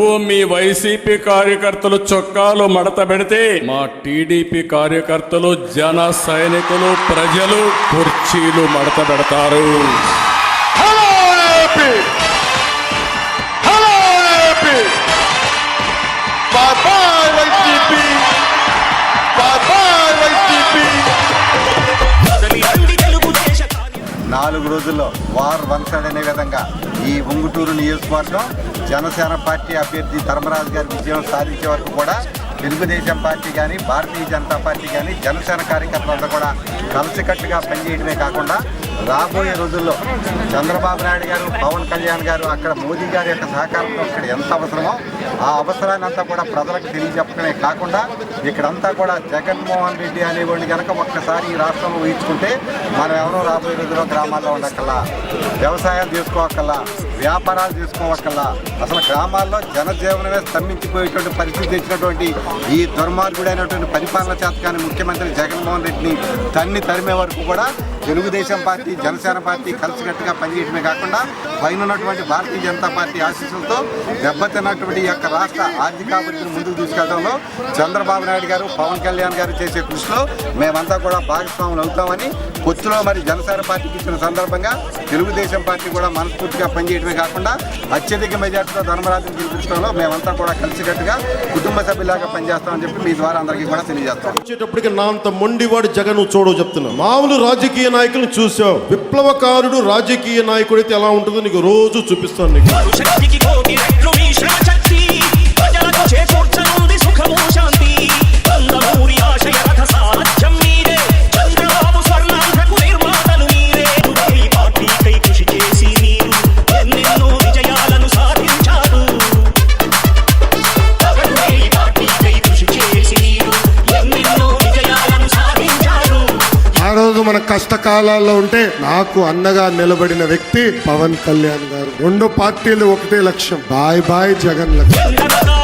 నువ్వు మీ వైసీపీ కార్యకర్తలు చొక్కాలు మడత పెడితే మా టీడీపీ కార్యకర్తలు జన సైనికులు ప్రజలు కుర్చీలు మడత పెడతారు. నాలుగు రోజుల్లో వార్ వన్ సైడ్ అనే విధంగా ఈ ఉంగుటూరు నియోజకవర్గం జనసేన పార్టీ అభ్యర్థి ధర్మరాజు గారి విజయం సాధించే వరకు కూడా తెలుగుదేశం పార్టీ కానీ భారతీయ జనతా పార్టీ కానీ జనసేన కార్యకర్తలంతా కూడా కలిసికట్టుగా పనిచేయడమే కాకుండా రాబోయే రోజుల్లో చంద్రబాబు నాయుడు గారు పవన్ కళ్యాణ్ గారు అక్కడ మోదీ గారి యొక్క సహకారంతో ఇక్కడ ఎంత అవసరమో ఆ అవసరాన్ని అంతా కూడా ప్రజలకు తెలియజెప్పడమే కాకుండా ఇక్కడంతా కూడా జగన్మోహన్ రెడ్డి అనేవాడిని కనుక ఒక్కసారి ఈ రాష్ట్రంలో ఊహించుకుంటే మనం ఎవరో రాబోయే రోజుల్లో గ్రామాల్లో ఉండక్కల్లా వ్యవసాయాలు చేసుకోవక్కల్లా వ్యాపారాలు చేసుకోవక్కల్లా అసలు గ్రామాల్లో జనజీవనమే స్తంభించిపోయేటువంటి పరిస్థితి తెచ్చినటువంటి ఈ దుర్మార్గుడైనటువంటి పరిపాలన చేత కానీ ముఖ్యమంత్రి జగన్మోహన్ రెడ్డిని తన్ని తరిమే వరకు కూడా తెలుగుదేశం పార్టీ జనసేన పార్టీ కలిసికట్టుగా పనిచేయడమే కాకుండా పైన ఉన్నటువంటి భారతీయ జనతా పార్టీ ఆశీస్సులతో దెబ్బతిన్నటువంటి యొక్క రాష్ట్ర ఆర్థికాభివృద్ధిని ముందుకు తీసుకెళ్ళడంలో చంద్రబాబు నాయుడు గారు పవన్ కళ్యాణ్ గారు చేసే కృషిలో మేమంతా కూడా భాగస్వాములు అవుతామని పొత్తులో మరి జనసేన పార్టీకి ఇచ్చిన సందర్భంగా తెలుగుదేశం పార్టీ కూడా మనస్ఫూర్తిగా పనిచేయడమే కాకుండా అత్యధిక మెజార్టీతో ధర్మరాజును గెలిపించడంలో మేమంతా కూడా కలిసికట్టుగా కుటుంబ సభ్యులాగా పనిచేస్తామని చెప్పి మీ ద్వారా అందరికీ కూడా తెలియజేస్తాం. వచ్చేటప్పటికి నా అంత మొండివాడు జగన్ చూడో చూడవు చెప్తున్నా. మామూలు రాజకీయ నాయకులను చూసావు. విప్లవకారుడు రాజకీయ నాయకుడు అయితే ఎలా ఉంటుందో నీకు రోజు చూపిస్తాను నీకు. మన కష్టకాలాల్లో ఉంటే నాకు అన్నగా నిలబడిన వ్యక్తి పవన్ కళ్యాణ్ గారు. రెండు పార్టీలు ఒకటే లక్ష్యం. బాయ్ బాయ్ జగన్ లక్ష్యం.